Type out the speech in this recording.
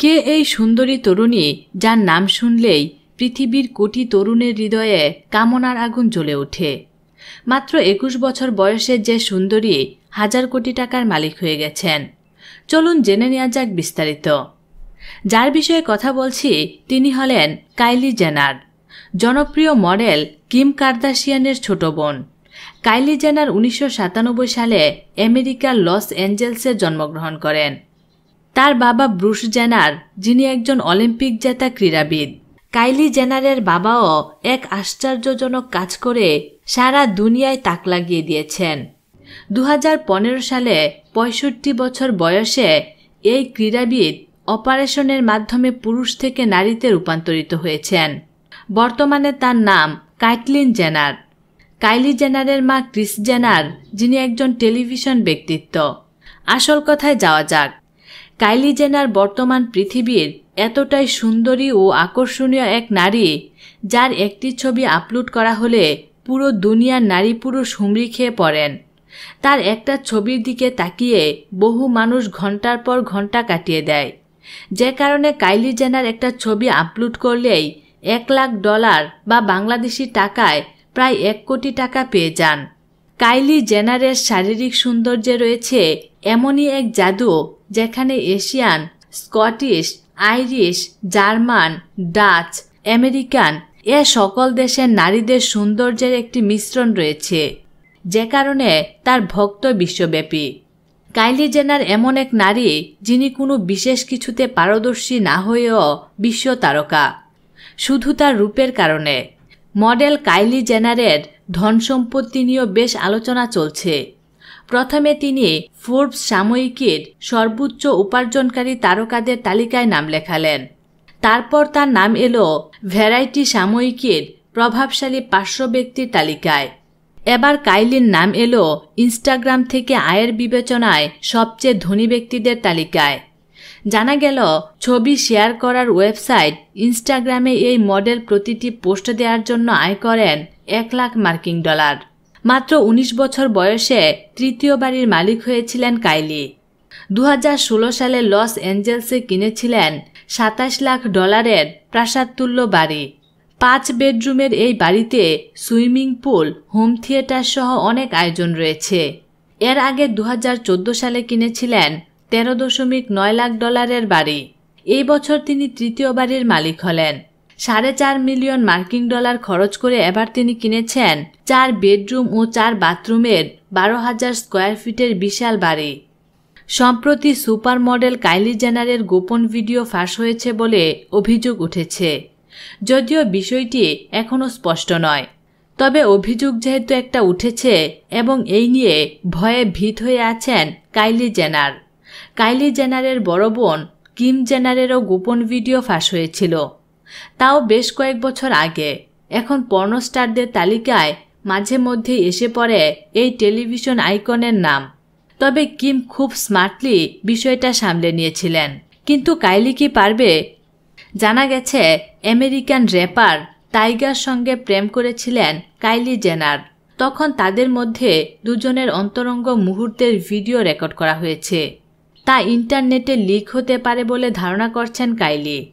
কে এই সুন্দরী তরুণী যার নাম শুনলেই পৃথিবীর কোটি তরুণের হৃদয়ে কামনার আগুন জ্বলে ওঠে? মাত্র একুশ বছর বয়সে যে সুন্দরী হাজার কোটি টাকার মালিক হয়ে গেছেন। চলুন জেনে নেওয়া যাক বিস্তারিত। যার বিষয়ে কথা বলছি, তিনি হলেন কাইলি জেনার, জনপ্রিয় মডেল কিম কার্দাসিয়ানের ছোট বোন। কাইলি জেনার উনিশশো সাতানব্বই সালে আমেরিকার লস অ্যাঞ্জেলসে জন্মগ্রহণ করেন। তার বাবা ব্রুস জেনার, যিনি একজন অলিম্পিক জেতা ক্রীড়াবিদ। কাইলি জেনারের বাবাও এক আশ্চর্যজনক কাজ করে সারা দুনিয়ায় তাক লাগিয়ে দিয়েছেন। দু হাজার পনেরো সালে পঁয়ষট্টি বছর বয়সে এই ক্রীড়াবিদ অপারেশনের মাধ্যমে পুরুষ থেকে নারীতে রূপান্তরিত হয়েছেন। বর্তমানে তার নাম কাইটলিন জেনার। কাইলি জেনারের মা ক্রিস জেনার, যিনি একজন টেলিভিশন ব্যক্তিত্ব। আসল কথায় যাওয়া যাক কাইলি জেনার বর্তমান পৃথিবীর এতটাই সুন্দরী ও আকর্ষণীয় এক নারী, যার একটি ছবি আপলোড করা হলে পুরো দুনিয়ার নারী পুরুষ হুমড়ি খেয়ে পড়েন। তার একটা ছবির দিকে তাকিয়ে বহু মানুষ ঘণ্টার পর ঘণ্টা কাটিয়ে দেয়। যে কারণে কাইলি জেনার একটা ছবি আপলোড করলেই এক লাখ ডলার বা বাংলাদেশি টাকায় প্রায় এক কোটি টাকা পেয়ে যান। কাইলি জেনারের শারীরিক সৌন্দর্যে রয়েছে এমনই এক জাদু যেখানে Asian, Scottish, Irish, German, Dutch, American, এ সকল দেশের নারীদের সৌন্দর্যের একটি মিশ্রণ রয়েছে, যে কারণে তার ভক্ত বিশ্বব্যাপী। কাইলি জেনার এমন এক নারী, যিনি কোনো বিশেষ কিছুতে পারদর্শী না হয়েও বিশ্ব তারকা। শুধু তার রূপের কারণে। মডেল কাইলি জেনারের ধন সম্পত্তি নিয়েও বেশ আলোচনা চলছে। প্রথমে তিনি ফোর্বস সাময়িকীর সর্বোচ্চ উপার্জনকারী তারকাদের তালিকায় নাম লেখালেন। তারপর তার নাম এলো ভ্যারাইটি সাময়িকীর প্রভাবশালী পাঁচশো ব্যক্তির তালিকায়। এবার কাইলির নাম এলো ইনস্টাগ্রাম থেকে আয়ের বিবেচনায় সবচেয়ে ধনী ব্যক্তিদের তালিকায়। জানা গেল, ছবি শেয়ার করার ওয়েবসাইট ইনস্টাগ্রামে এই মডেল প্রতিটি পোস্ট দেওয়ার জন্য আয় করেন এক লাখ মার্কিন ডলার। মাত্র ১৯ বছর বয়সে তৃতীয় বাড়ির মালিক হয়েছিলেন কাইলি। দু হাজার ষোলো সালে লস অ্যাঞ্জেলসে কিনেছিলেন সাতাশ লাখ ডলারের প্রাসাদতুল্য বাড়ি। পাঁচ বেডরুমের এই বাড়িতে সুইমিং পুল, হোম থিয়েটার সহ অনেক আয়োজন রয়েছে। এর আগে দু হাজার চোদ্দ সালে কিনেছিলেন তেরো দশমিক নয় লাখ ডলারের বাড়ি। এই বছর তিনি তৃতীয় বাড়ির মালিক হলেন। সাড়ে চার মিলিয়ন মার্কিন ডলার খরচ করে এবার তিনি কিনেছেন চার বেডরুম ও চার বাথরুমের বারো হাজার স্কোয়ার ফিটের বিশাল বাড়ি। সম্প্রতি সুপার মডেল কাইলি জেনারের গোপন ভিডিও ফাঁস হয়েছে বলে অভিযোগ উঠেছে। যদিও বিষয়টি এখনও স্পষ্ট নয়। তবে অভিযোগ যেহেতু একটা উঠেছে এবং এই নিয়ে ভয়ে ভীত হয়ে আছেন কাইলি জেনার। কাইলি জেনারের বড় বোন কিম জেনারেরও গোপন ভিডিও ফাঁস হয়েছিল। তাও বেশ কয়েক বছর আগে। এখন পর্নস্টারদের তালিকায় মাঝে মধ্যে এসে পড়ে এই টেলিভিশন আইকনের নাম। তবে কিম খুব স্মার্টলি বিষয়টা সামলে নিয়েছিলেন। কিন্তু কাইলি কি পারবে? জানা গেছে, আমেরিকান র্যাপার টাইগার সঙ্গে প্রেম করেছিলেন কাইলি জেনার। তখন তাদের মধ্যে দুজনের অন্তরঙ্গ মুহূর্তের ভিডিও রেকর্ড করা হয়েছে। তা ইন্টারনেটে লিক হতে পারে বলে ধারণা করছেন কাইলি।